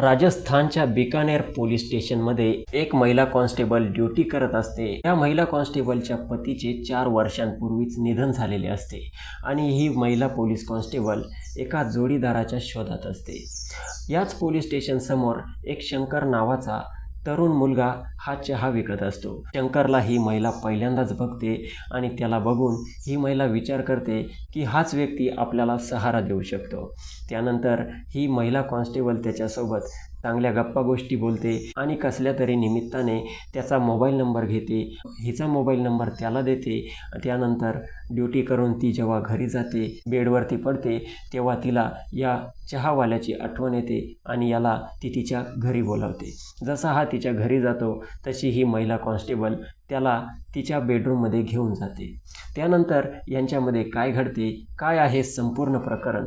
राजस्थानच्या बिकानेर पोलीस स्टेशनमध्ये एक महिला कॉन्स्टेबल ड्युटी करत असते. या महिला कॉन्स्टेबलच्या पतीचे चार वर्षांपूर्वीच निधन झालेले असते आणि ही महिला पोलीस कॉन्स्टेबल एका जोडीदाराच्या शोधात असते. याच पोलीस स्टेशनसमोर एक शंकर नावाचा तरुण मुलगा हा चहा विकत असतो. शंकरला ही महिला पहिल्यांदाच बघते आणि त्याला बघून ही महिला विचार करते की हाच व्यक्ती आपल्याला सहारा देऊ शकतो. त्यानंतर ही महिला कॉन्स्टेबल त्याच्यासोबत चांगल्या गप्पा गोष्टी बोलते आणि कसल्या तरी निमित्ताने त्याचा मोबाईल नंबर घेते. हिचा मोबाईल नंबर त्याला देते. त्यानंतर ड्युटी करून ती जेव्हा घरी जाते बेडवरती पडते तेव्हा तिला या चहावाल्याची आठवण येते आणि याला ती तिच्या घरी बोलावते. जसा हा तिच्या घरी जातो तशी ही महिला कॉन्स्टेबल त्याला तिच्या बेडरूममध्ये घेऊन जाते. त्यानंतर यांच्यामध्ये काय घडते काय आहे संपूर्ण प्रकरण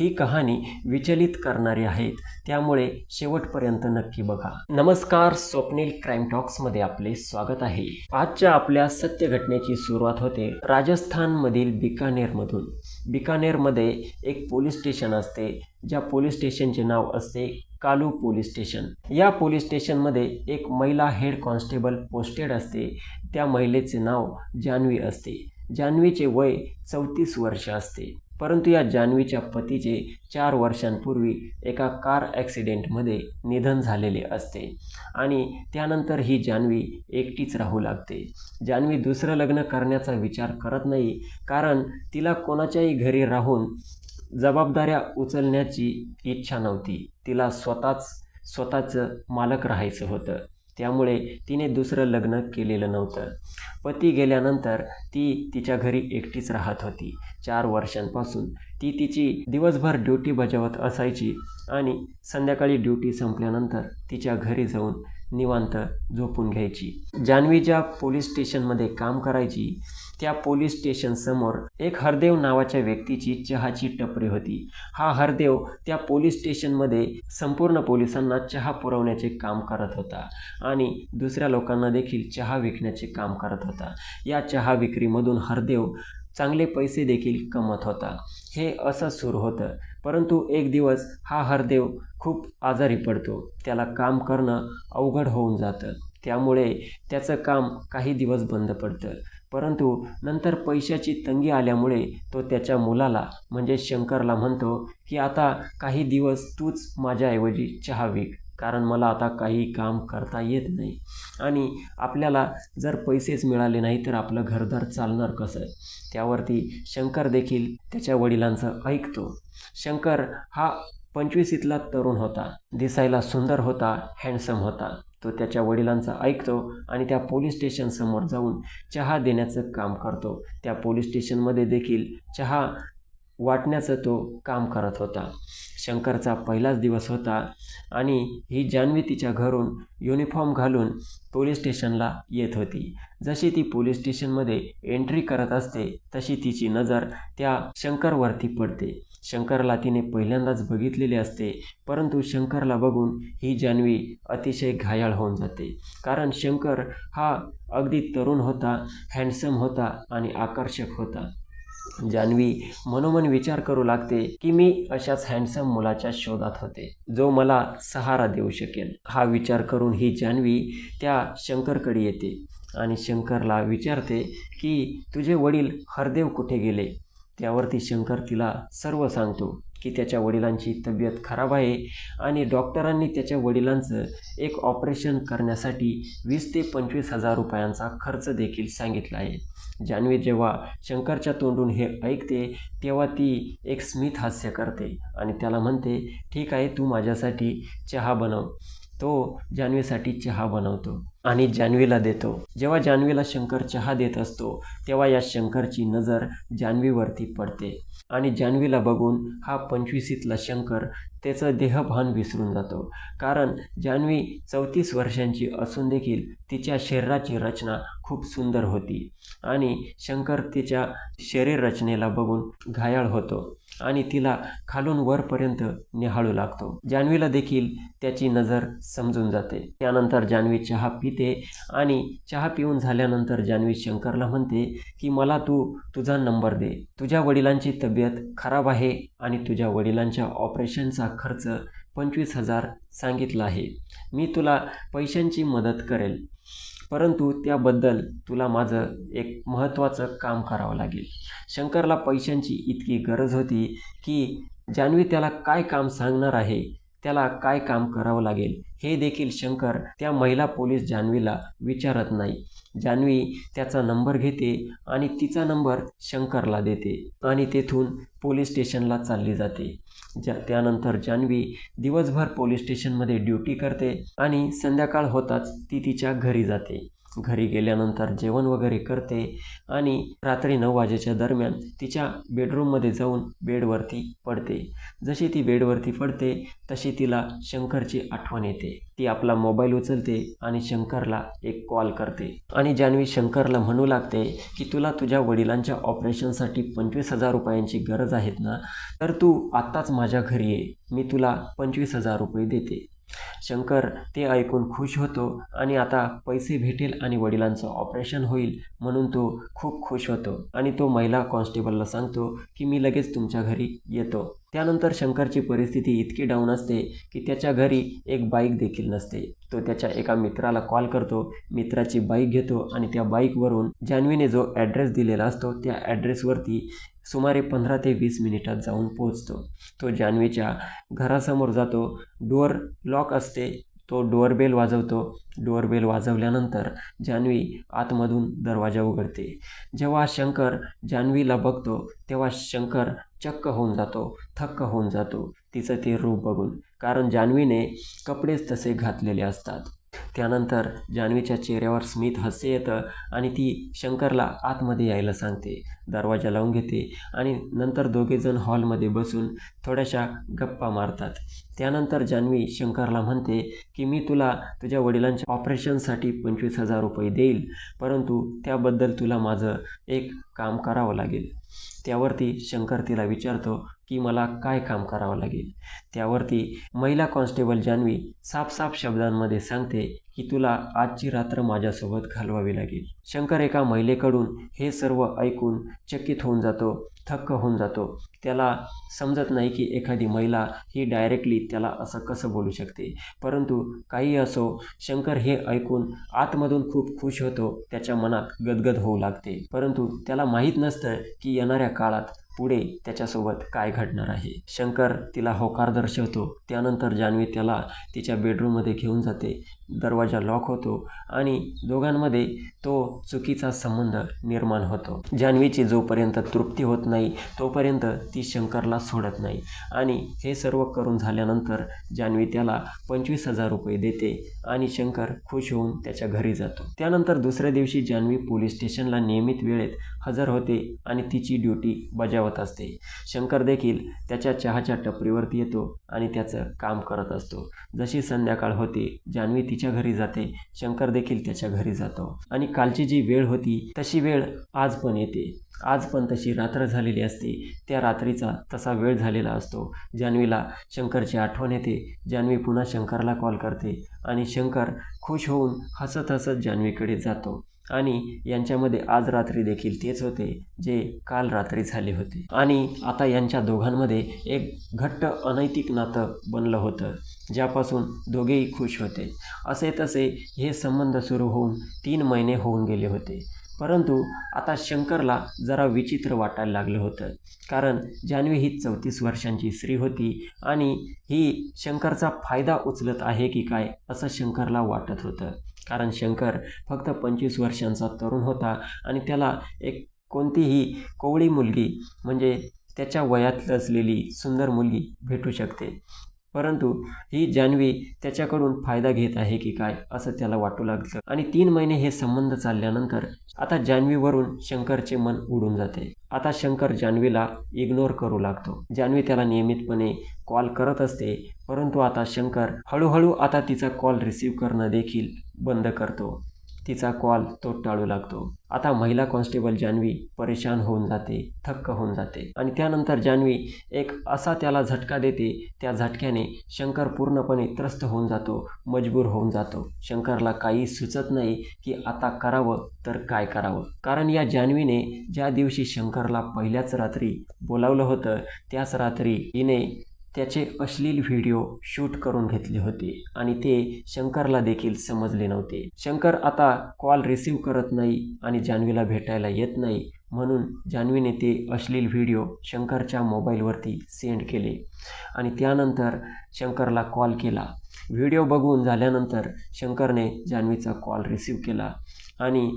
ही कहाणी विचलित करणारी आहेत. त्यामुळे शेवटपर्यंत नक्की बघा. नमस्कार स्वप्नील क्राईम टॉक्समध्ये आपले स्वागत आहे. आजच्या आपल्या सत्य घटनेची सुरुवात होते राजस्थानमधील बिकानेरमधून. बिकानेरमध्ये एक पोलीस स्टेशन असते ज्या पोलीस स्टेशनचे नाव असते कालू पोलीस स्टेशन. या पोलीस स्टेशनमध्ये एक महिला हेड कॉन्स्टेबल पोस्टेड असते. त्या महिलेचे नाव जान्हवी असते. जान्हवीचे वय चौतीस वर्ष असते. परंतु या जान्हवीच्या पतीचे चार वर्षांपूर्वी एका कार ॲक्सिडेंटमध्ये निधन झालेले असते आणि त्यानंतर ही जान्हवी एकटीच राहू लागते. जान्हवी दुसरं लग्न करण्याचा विचार करत नाही कारण तिला कोणाच्याही घरी राहून जबाबदाऱ्या उचलण्याची इच्छा नव्हती. तिला स्वतःच स्वतःचं मालक राहायचं होतं. त्यामुळे तिने दुसरं लग्न केलेलं नव्हतं. पती गेल्यानंतर ती तिच्या घरी एकटीच राहत होती. चार वर्षांपासून ती तिची दिवसभर ड्युटी बजावत असायची आणि संध्याकाळी ड्युटी संपल्यानंतर तिच्या घरी जाऊन निवांत झोपून घ्यायची. जान्हवी ज्या पोलीस स्टेशनमध्ये काम करायची त्या पोलीस स्टेशनसमोर एक हरदेव नावाच्या व्यक्तीची चहाची टपरी होती. हा हरदेव त्या पोलीस स्टेशनमध्ये संपूर्ण पोलिसांना चहा पुरवण्याचे काम करत होता आणि दुसऱ्या लोकांना देखील चहा विकण्याचे काम करत होता. या चहा विक्रीमधून हरदेव चांगले पैसे देखील कमत होता. हे असं सुरू होतं. परंतु एक दिवस हा हरदेव खूप आजारी पडतो. त्याला काम करणं अवघड होऊन जातं. त्यामुळे त्याचं काम काही दिवस बंद पडतं. परंतु नंतर पैशाची तंगी आल्यामुळे तो त्याच्या मुलाला म्हणजे शंकरला म्हणतो की आता काही दिवस तूच माझ्याऐवजी चहा विक कारण मला आता काही काम करता येत नाही. आणि आपल्याला जर पैसेच मिळाले नाही तर आपलं घरदार चालणार कसं? त्यावरती शंकर देखील त्याच्या वडिलांचं ऐकतो. शंकर हा पंचवीसीतला तरुण होता. दिसायला सुंदर होता हँडसम होता. तो त्याच्या वडिलांचा ऐकतो आणि त्या पोलीस स्टेशनसमोर जाऊन चहा देण्याचं काम करतो. त्या पोलीस स्टेशनमध्ये देखील चहा वाटण्याचं तो काम करत होता. शंकरचा पहिलाच दिवस होता आणि ही जान्हवी तिच्या घरून युनिफॉर्म घालून पोलीस स्टेशनला येत होती. जशी ती पोलीस स्टेशनमध्ये एंट्री करत असते तशी तिची नजर त्या शंकरवरती पडते. शंकरला तिने पहिल्यांदाच बघितलेले असते परंतु शंकरला बघून ही जान्हवी अतिशय घायाळ होऊन जाते. कारण शंकर हा अगदी तरुण होता हँडसम होता आणि आकर्षक होता. जान्हवी मनोमन विचार करू लागते की मी अशाच हँडसम मुलाच्या शोधात होते जो मला सहारा देऊ शकेल. हा विचार करून ही जान्हवी त्या शंकरकडे येते आणि शंकरला विचारते की तुझे वडील हरदेव कुठे गेले? त्यावरती शंकर तिला सर्व सांगतो की त्याच्या वडिलांची तब्येत खराब आहे आणि डॉक्टरांनी त्याच्या वडिलांचं एक ऑपरेशन करण्यासाठी वीस ते पंचवीस हजार रुपयांचा खर्च देखील सांगितला आहे. जान्हवी जेव्हा शंकरच्या तोंडून हे ऐकते तेव्हा ती एक स्मित हास्य करते आणि त्याला म्हणते ठीक आहे तू माझ्यासाठी चहा बनव. तो जान्हवीसाठी चहा बनवतो आणि जान्हवीला देतो. जेव्हा जान्हवीला शंकर चहा देत असतो तेव्हा या शंकरची नजर जान्हवीवरती पडते आणि जान्हवीला बघून हा पंचवीसीतला शंकर त्याचं देहभान विसरून जातो. कारण जान्हवी चौतीस वर्षांची असून देखील तिच्या शरीराची रचना खूप सुंदर होती आणि शंकर तिच्या शरीर रचनेला बघून घायाळ होतो. आणि तिला खालून वरपर्यंत निहाळू लागतो. जान्हवीला देखील त्याची नजर समजून जाते. त्यानंतर जान्हवी चहा पिते आणि चहा पिऊन झाल्यानंतर जान्हवी शंकरला म्हणते की मला तू तुझा नंबर दे. तुझ्या वडिलांची तब्येत खराब आहे आणि तुझ्या वडिलांच्या ऑपरेशनचा खर्च पंचवीस हजार सांगितला आहे. मी तुला पैशांची मदत करेल. परंतु त्याबद्दल तुला माझं एक महत्त्वाचं काम करावं लागेल. शंकरला पैशांची इतकी गरज होती की जान्हवी त्याला काय काम सांगणार आहे त्याला काय काम करावं लागेल? हे देखील शंकर त्या महिला पोलीस जान्हवीला विचारत नाही. जान्हवी त्याचा नंबर घेते आणि तिचा नंबर शंकरला देते आणि तेथून पोलीस स्टेशनला चालली जाते. ज्या त्यानंतर जान्हवी दिवसभर पोलीस स्टेशनमध्ये ड्युटी करते आणि संध्याकाळ होताच ती तिच्या घरी जाते. घरी गेल्यानंतर जेवण वगैरे करते आणि रात्री नऊ वाजेच्या दरम्यान तिच्या बेडरूममध्ये जाऊन बेडवरती पडते. जशी ती बेडवरती पडते तशी तिला शंकरची आठवण येते. ती आपला मोबाईल उचलते आणि शंकरला एक कॉल करते. आणि जान्हवी शंकरला म्हणू लागते की तुला तुझ्या वडिलांच्या ऑपरेशनसाठी पंचवीस हजार रुपयांची गरज आहेत ना? तर तू आत्ताच माझ्या घरी ये. मी तुला पंचवीस हजार रुपये देते. शंकर ते ऐकून खुश होतो आणि आता पैसे भेटेल आणि वडिलांचं ऑपरेशन होईल म्हणून तो खूप खुश होतो. आणि तो महिला कॉन्स्टेबलला सांगतो की मी लगेच तुमच्या घरी येतो. त्यानंतर शंकरची परिस्थिती इतकी डाऊन असते की त्याच्या घरी एक बाईक देखील नसते. तो त्याच्या एका मित्राला कॉल करतो. मित्राची बाईक घेतो आणि त्या बाईकवरून जान्हवीने जो ॲड्रेस दिलेला असतो त्या ॲड्रेसवरती सुमारे पंधरा ते वीस मिनिटात जाऊन पोहोचतो. तो जान्हवीच्या घरासमोर जातो. डोअर लॉक असते. तो डोअरबेल वाजवतो. डोअरबेल वाजवल्यानंतर जान्हवी आतमधून दरवाजा उघडते. जेव्हा शंकर जान्हवीला बघतो तेव्हा शंकर चक्क होऊन जातो थक्क होऊन जातो. तिचं ते रूप बघून. कारण जान्हवीने कपडेच तसे घातलेले असतात. त्यानंतर जान्हवीच्या चेहऱ्यावर स्मित हास्य येतं आणि ती शंकरला आतमध्ये यायला सांगते. दरवाजा लावून घेते आणि नंतर दोघेजण हॉलमध्ये बसून थोड्याशा गप्पा मारतात. त्यानंतर जान्हवी शंकरला म्हणते की मी तुला तुझ्या वडिलांच्या ऑपरेशनसाठी पंचवीस हजार रुपये देईल परंतु त्याबद्दल तुला माझं एक काम करावं लागेल. त्यावरती शंकर तिला विचारतो की मला काय काम करावं लागेल? त्यावरती महिला कॉन्स्टेबल जान्हवी साफसाफ शब्दांमध्ये सांगते की तुला आजची रात्र माझ्यासोबत घालवावी लागेल. शंकर एका महिलेकडून हे सर्व ऐकून चकित होऊन जातो थक्क होऊन जातो. त्याला समजत नाही की एखादी महिला ही डायरेक्टली त्याला असं कसं बोलू शकते. परंतु काही असो शंकर हे ऐकून आतमधून खूप खुश होतो त्याच्या मनात गदगद होऊ लागते. परंतु त्याला माहीत नसतं की येणाऱ्या काळात पुढे त्याच्यासोबत काय घडणार आहे? शंकर तिला होकार दर्शवतो. त्यानंतर जान्हवी त्याला तिच्या बेडरूममध्ये घेऊन जाते. दरवाजा लॉक होतो आणि दोघांमध्ये तो चुकीचा संबंध निर्माण होतो. जान्हवीची जोपर्यंत तृप्ती होत नाही तोपर्यंत ती शंकरला सोडत नाही. आणि हे सर्व करून झाल्यानंतर जान्हवी त्याला पंचवीस हजार रुपये देते आणि शंकर खुश होऊन त्याच्या घरी जातो. त्यानंतर दुसऱ्या दिवशी जान्हवी पोलीस स्टेशनला नियमित वेळेत हजर होते आणि तिची ड्युटी बजावत असते. शंकर देखील त्याच्या चहाच्या टपरीवरती येतो आणि त्याचं काम करत असतो. जशी संध्याकाळ होते जान्हवी तिच्या घरी जाते. शंकर देखील त्याच्या घरी जातो. आणि कालची जी वेळ होती तशी वेळ आज पण येते. आज पण तशी रात्र झालेली असते. त्या रात्रीचा तसा वेळ झालेला असतो. जान्हवीला शंकरची आठवण येते. जान्हवी पुन्हा शंकरला कॉल करते. आणि शंकर खुश होऊन हसत हसत जान्हवीकडे जातो. आणि यांच्यामध्ये आज रात्री देखील तेच होते जे काल रात्री झाले होते. आणि आता यांच्या दोघांमध्ये एक घट्ट अनैतिक नातं बनलं होतं ज्यापासून दोघेही खुश होते. असे तसे हे संबंध सुरू होऊन तीन महिने होऊन गेले होते. परंतु आता शंकरला जरा विचित्र वाटायला लागलं होतं कारण जान्हवी ही चौतीस वर्षांची स्त्री होती आणि ही शंकरचा फायदा उचलत आहे की काय असं शंकरला वाटत होतं. कारण शंकर फक्त पंचवीस वर्षांचा तरुण होता आणि त्याला एक कोणतीही कोवळी मुलगी म्हणजे त्याच्या वयात असलेली सुंदर मुलगी भेटू शकते. परंतु ही जान्हवी त्याच्याकडून फायदा घेत आहे की काय असं त्याला वाटू लागतं. आणि तीन महिने हे संबंध चालल्यानंतर आता जान्हवीवरून शंकरचे मन उडून जाते. आता शंकर जान्हवीला इग्नोर करू लागतो. जान्हवी त्याला नियमितपणे कॉल करत असते परंतु आता शंकर हळूहळू आता तिचा कॉल रिसीव्ह करणं देखील बंद करतो. तिचा कॉल तो टाळू लागतो. आता महिला कॉन्स्टेबल जान्हवी परेशान होऊन जाते थक्क होऊन जाते. आणि त्यानंतर जान्हवी एक असा त्याला झटका देते त्या झटक्याने शंकर पूर्णपणे त्रस्त होऊन जातो मजबूर होऊन जातो. शंकरला काही सुचत नाही की आता करावं तर काय करावं. कारण या जान्हवीने ज्या दिवशी शंकरला पहिल्याच रात्री बोलावलं होतं त्याच रात्री हिने त्याचे अश्लील व्हिडिओ शूट करून घेतले होते आणि ते शंकरला देखील समजले नव्हते. शंकर आता कॉल रिसीव करत नाही आणि जान्हवीला भेटायला येत नाही म्हणून जान्हवीने ते अश्लील व्हिडिओ शंकरच्या मोबाईलवरती सेंड केले आणि त्यानंतर शंकरला कॉल केला. व्हिडिओ बघून झाल्यानंतर शंकरने जान्हवीचा कॉल रिसीव केला आणि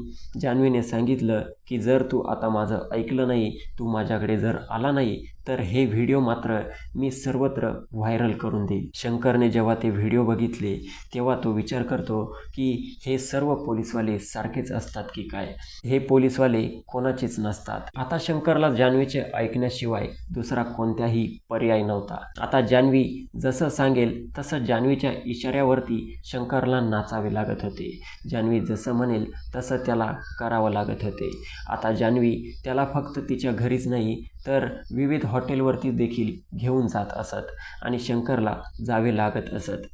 जान्हवीने सांगितलं की जर तू आता माझं ऐकलं नाही तू माझ्याकडे जर आला नाही तर हे व्हिडिओ मात्र मी सर्वत्र व्हायरल करून देईल शंकरने जेव्हा ते व्हिडिओ बघितले तेव्हा तो विचार करतो की हे सर्व पोलीसवाले सारखेच असतात की काय? हे पोलीसवाले कोणाचेच नसतात. आता शंकरला जान्हवीचे ऐकण्याशिवाय दुसरा कोणत्याही पर्याय नव्हता. आता जान्हवी जसं सांगेल तसं जान्हवीच्या इशाऱ्यावरती शंकरला नाचावे लागत होते. जान्हवी जसं म्हणेल तसं त्याला करावं लागत होते. आता जान्हवी त्याला फक्त तिच्या घरीच नाही तर विविध हॉटेलवरती देखील घेऊन जात असत आणि शंकरला जावे लागत असत.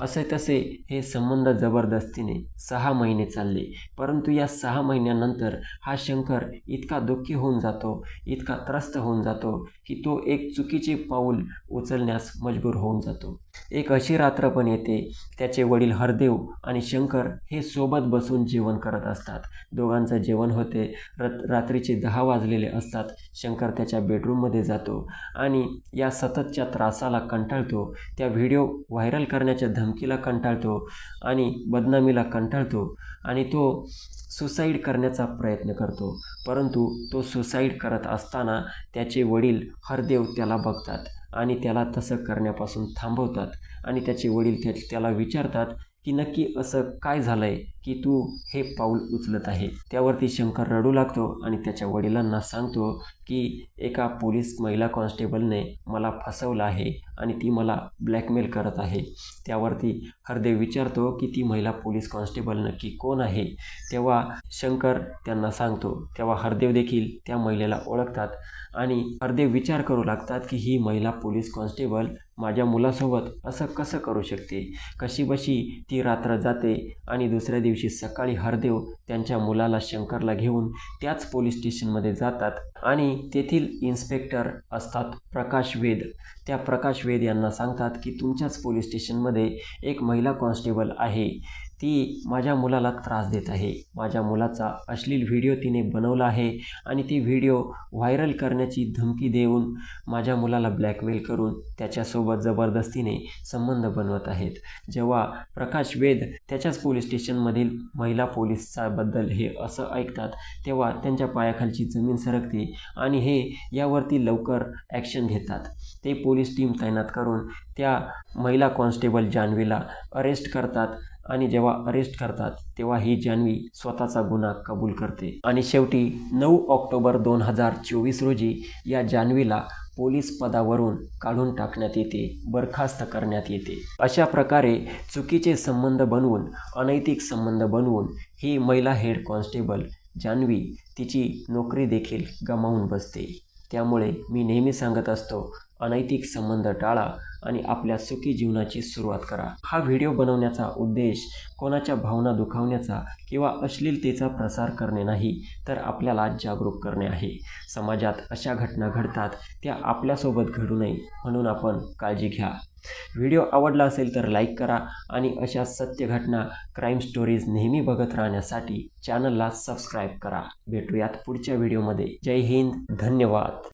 असे तसे हे संबंध जबरदस्तीने सहा महिने चालले. परंतु या सहा महिन्यानंतर हा शंकर इतका दुःखी होऊन जातो इतका त्रस्त होऊन जातो की तो एक चुकीचे पाऊल उचलण्यास मजबूर होऊन जातो. एक अशी रात्र पण येते त्याचे वडील हरदेव आणि शंकर हे सोबत बसून जेवण करत असतात. दोघांचं जेवण होते रत रात्रीचे दहा वाजलेले असतात शंकर त्याच्या बेडरूममध्ये जातो आणि या सततच्या त्रासाला कंटाळतो. त्या व्हिडिओ व्हायरल करण्याच्या धमकीला कंटाळतो आणि बदनामीला कंटाळतो आणि तो सुसाईड करण्याचा प्रयत्न करतो. परंतु तो सुसाईड करत असताना त्याचे वडील हरदेव त्याला बघतात आणि त्याला तसं करण्यापासून थांबवतात आणि त्याचे वडील त्या त्याला विचारतात की नक्की असं काय झालं आहे की तू हे पाऊल उचलत आहे? त्यावरती शंकर रडू लागतो आणि त्याच्या वडिलांना सांगतो की एका पोलीस महिला कॉन्स्टेबलने मला फसवलं आहे आणि ती मला ब्लॅकमेल करत आहे. त्यावरती हरदेव विचारतो की ती महिला पोलीस कॉन्स्टेबल नक्की कोण आहे? तेव्हा शंकर त्यांना सांगतो. तेव्हा हरदेव देखील त्या महिलेला ओळखतात आणि हरदेव विचार करू लागतात की ही महिला पोलीस कॉन्स्टेबल माझ्या मुलासोबत असं कसं करू शकते? कशीबशी ती रात्र जाते आणि दुसऱ्या दिवशी सकाळी हरदेव त्यांच्या मुलाला शंकरला घेऊन त्याच पोलीस स्टेशनमध्ये जातात आणि तेथील इन्स्पेक्टर असतात प्रकाश वेद. त्या प्रकाश वेद यांना सांगतात की तुमच्याच पोलीस स्टेशनमध्ये एक महिला कॉन्स्टेबल आहे. ती माझ्या मुलाला त्रास देत आहे. माझ्या मुलाचा अश्लील व्हिडिओ तिने बनवला आहे आणि ती व्हिडिओ व्हायरल करण्याची धमकी देऊन माझ्या मुलाला ब्लॅकमेल करून त्याच्यासोबत जबरदस्तीने संबंध बनवत आहेत. जेव्हा प्रकाश वेद त्याच्याच पोलीस स्टेशनमधील महिला पोलिसाबद्दल हे असं ऐकतात तेव्हा त्यांच्या पायाखालची जमीन सरकते आणि हे यावरती लवकर ॲक्शन घेतात. ते पोलीस टीम तैनात करून त्या महिला कॉन्स्टेबल जान्हवीला अरेस्ट करतात आणि जेव्हा अरेस्ट करतात तेव्हा ही जान्हवी स्वतःचा गुन्हा कबूल करते. आणि शेवटी नऊ ऑक्टोबर दोन हजार चोवीस रोजी या जान्हवीला पोलीस पदावरून काढून टाकण्यात येते बरखास्त करण्यात येते. अशा प्रकारे चुकीचे संबंध बनवून अनैतिक संबंध बनवून ही महिला हेड कॉन्स्टेबल जान्हवी तिची नोकरी देखील गमावून बसते. त्यामुळे मी नेहमी सांगत असतो अनैतिक संबंध टाळा आणि आपल्या सुखी जीवनाची सुरुवात करा. हा व्हिडिओ बनवण्याचा उद्देश कोणाच्या भावना दुखावण्याचा किंवा अश्लीलतेचा प्रसार करणे नाही तर आपल्याला जागरूक करणे आहे. समाजात अशा घटना घडतात त्या आपल्यासोबत घडू नये म्हणून आपण काळजी घ्या. व्हिडिओ आवडला असेल तर लाईक करा आणि अशा सत्य घटना क्राईम स्टोरीज नेहमी बघत राहण्यासाठी चॅनलला सबस्क्राईब करा. भेटूयात पुढच्या व्हिडिओमध्ये. जय हिंद धन्यवाद.